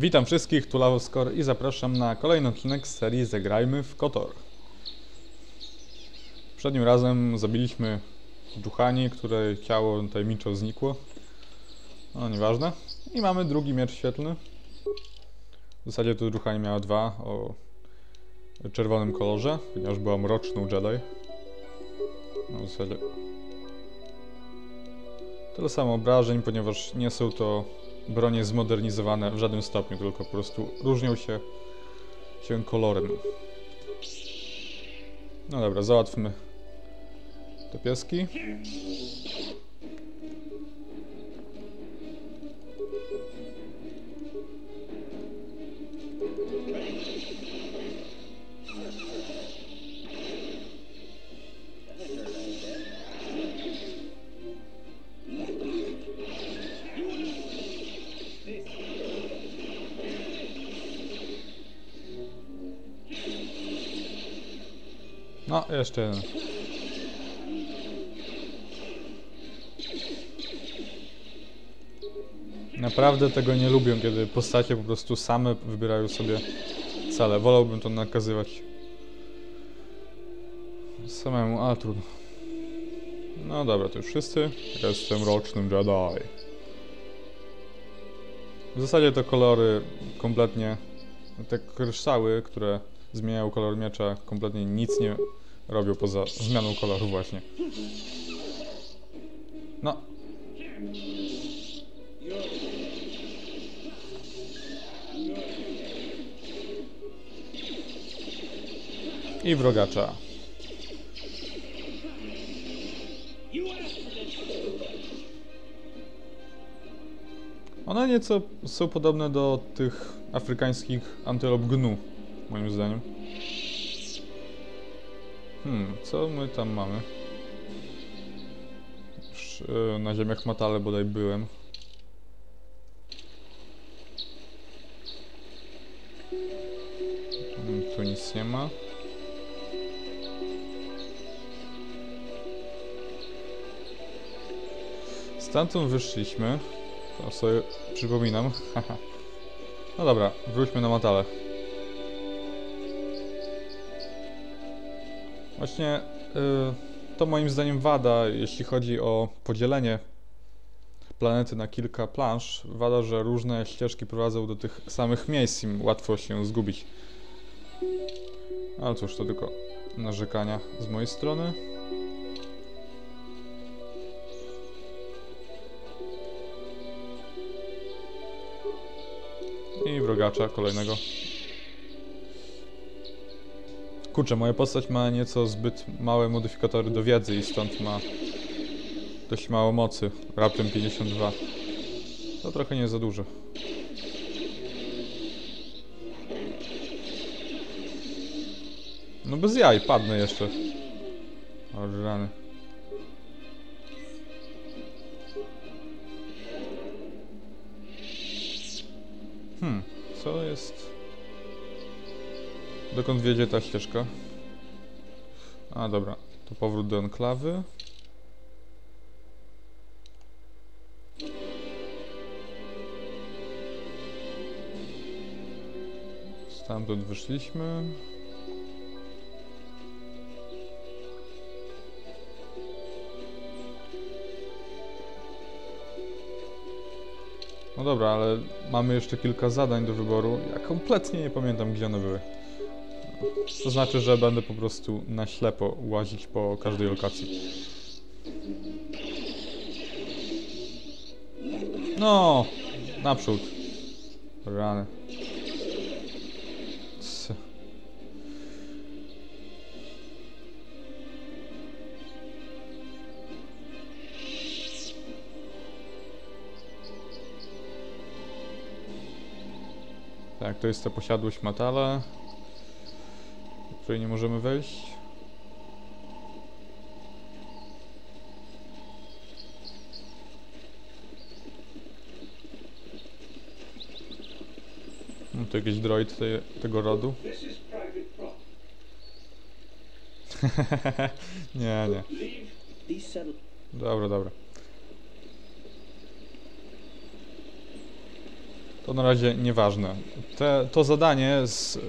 Witam wszystkich, tu Lawoscore i zapraszam na kolejny odcinek z serii Zagrajmy w Kotor. Przednim razem zabiliśmy Dżuchani, której ciało tajemniczo znikło. No, nieważne. I mamy drugi miecz świetlny. W zasadzie to Dżuchani miała dwa o czerwonym kolorze, ponieważ była mroczną Jedi. No, w zasadzie tyle samo obrażeń, ponieważ nie są to bronie zmodernizowane w żadnym stopniu, tylko po prostu różnią się, się kolorem. No dobra, załatwmy te pieski. No, jeszcze jeden. Naprawdę tego nie lubię, kiedy postacie po prostu same wybierają sobie cele. Wolałbym to nakazywać samemu, a trudno. No dobra, to już wszyscy. Jestem rocznym Jedi. W zasadzie te kolory kompletnie, te kryształy, które zmieniają kolor miecza, kompletnie nic nie robią poza zmianą koloru właśnie. No. I wrogacza. One nieco są podobne do tych afrykańskich antylop gnu, moim zdaniem. Hmm, co my tam mamy? Już, e, na ziemiach Matale bodaj byłem. Hmm, tu nic nie ma. Stamtąd wyszliśmy. To sobie przypominam. no dobra, wróćmy na Matale. Właśnie y, to moim zdaniem wada, jeśli chodzi o podzielenie planety na kilka plansz. Wada, że różne ścieżki prowadzą do tych samych miejsc i łatwo się zgubić. Ale cóż, to tylko narzekania z mojej strony. I wrogacza kolejnego. Kurczę, moja postać ma nieco zbyt małe modyfikatory do wiedzy i stąd ma dość mało mocy. Raptem 52. To trochę nie za dużo. No bez jaj, padnę jeszcze. O, rany. Hmm, co jest... Dokąd wiedzie ta ścieżka? A, dobra. To powrót do enklawy. Stamtąd wyszliśmy. No dobra, ale mamy jeszcze kilka zadań do wyboru. Ja kompletnie nie pamiętam, gdzie one były. To znaczy, że będę po prostu na ślepo łazić po każdej lokacji. No, naprzód. Rany. Tak, to jest ta posiadłość Matala której nie możemy wejść. No to jakiś droid tego rodu. nie, nie. Dobra, dobra. to na razie nieważne. Te, to zadanie z, y,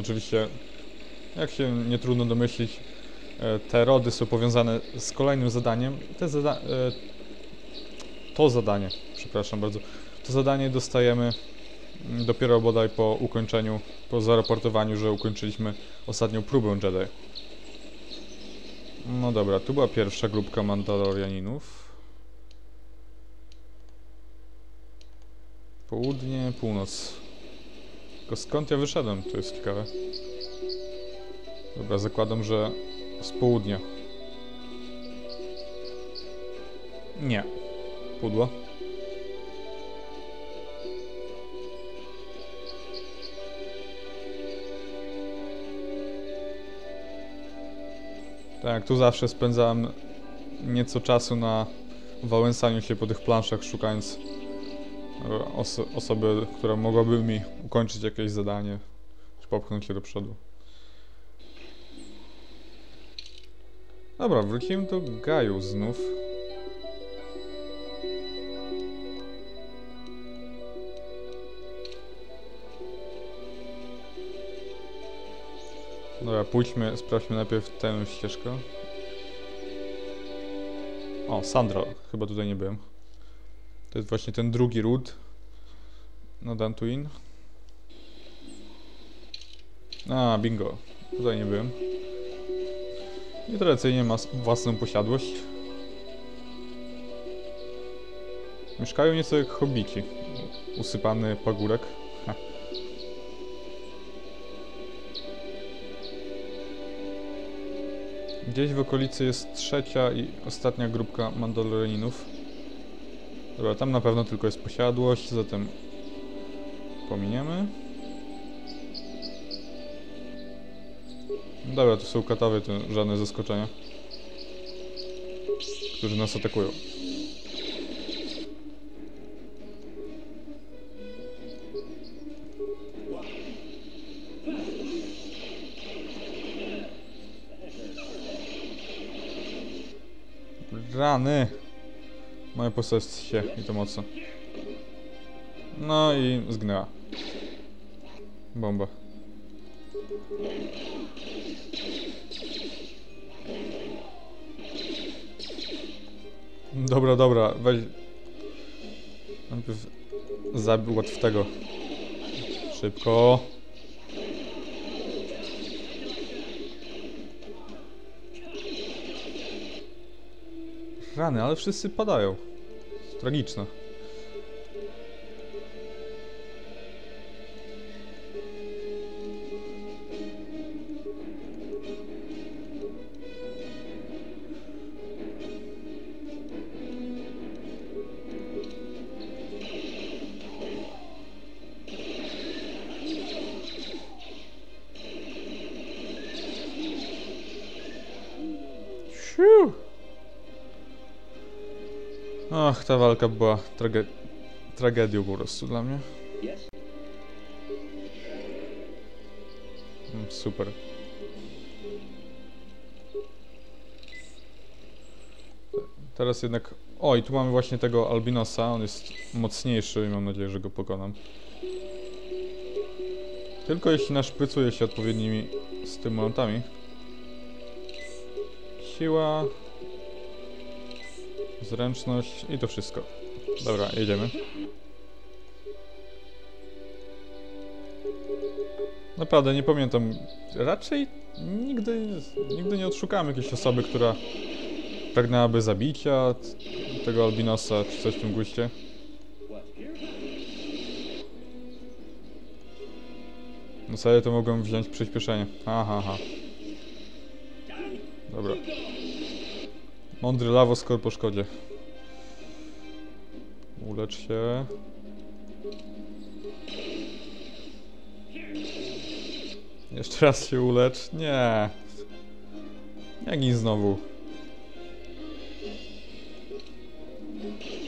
oczywiście, jak się nie trudno domyślić, y, te rody są powiązane z kolejnym zadaniem. Zada y, to zadanie, przepraszam bardzo, to zadanie dostajemy mm, dopiero bodaj po ukończeniu, po zaraportowaniu, że ukończyliśmy ostatnią próbę Jedi. No dobra, tu była pierwsza grupka Mandalorianinów. Południe, północ. Tylko skąd ja wyszedłem? To jest ciekawe. Dobra, zakładam, że z południa. Nie. Pudło. Tak, tu zawsze spędzałem nieco czasu na wałęsaniu się po tych planszach, szukając oso osoby, która mogłaby mi ukończyć jakieś zadanie, czy popchnąć się do przodu. Dobra, wrócimy do Gaju znów. Dobra, pójdźmy, sprawdźmy najpierw tę ścieżkę. O, Sandra, chyba tutaj nie byłem. To jest właśnie ten drugi ród na Dantuin. A, bingo. Tutaj nie byłem. I tradycyjnie ma własną posiadłość. Mieszkają nieco jak hobbici. Usypany pagórek. Gdzieś w okolicy jest trzecia i ostatnia grupka Mandalorinów. Dobra, tam na pewno tylko jest posiadłość, zatem pominiemy. Dobra, to są katawy, to żadne zaskoczenia. Którzy nas atakują. Rany! Moja postać się i to mocno. No i zgnęła. Bomba. Dobra, dobra, weź... Najpierw zabił łatwego. Szybko. Rany, ale wszyscy padają. Tragiczne. Ach, ta walka była trage tragedią po prostu dla mnie. Mm, Super. Teraz jednak... O, i tu mamy właśnie tego Albinosa, on jest mocniejszy i mam nadzieję, że go pokonam. Tylko jeśli naszprycuję się odpowiednimi stymulantami. Siła, zręczność i to wszystko. Dobra, jedziemy. Naprawdę nie pamiętam. Raczej nigdy, nigdy nie odszukałem jakiejś osoby, która pragnęłaby zabicia tego albinosa czy coś w tym guście. No sobie to mogłem wziąć przyspieszenie. Aha, aha. Dobra. Mądry lawo skoro po szkodzie. Ulecz się. Jeszcze raz się ulecz. Nie. Jak i znowu.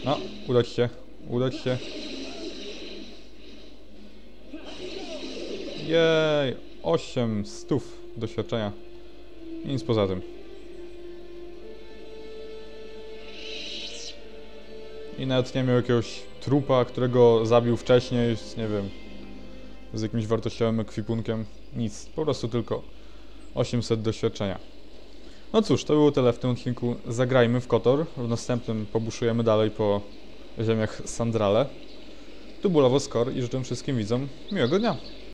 No, udać się. Udać się. Jej. 8 stów doświadczenia. Nic poza tym. i nawet nie miał jakiegoś trupa, którego zabił wcześniej, nie wiem, z jakimś wartościowym ekwipunkiem. Nic, po prostu tylko 800 doświadczenia. No cóż, to było tyle w tym odcinku. Zagrajmy w Kotor. W następnym pobuszujemy dalej po ziemiach Sandrale. Tu był Lawoscore i życzę wszystkim widzom miłego dnia.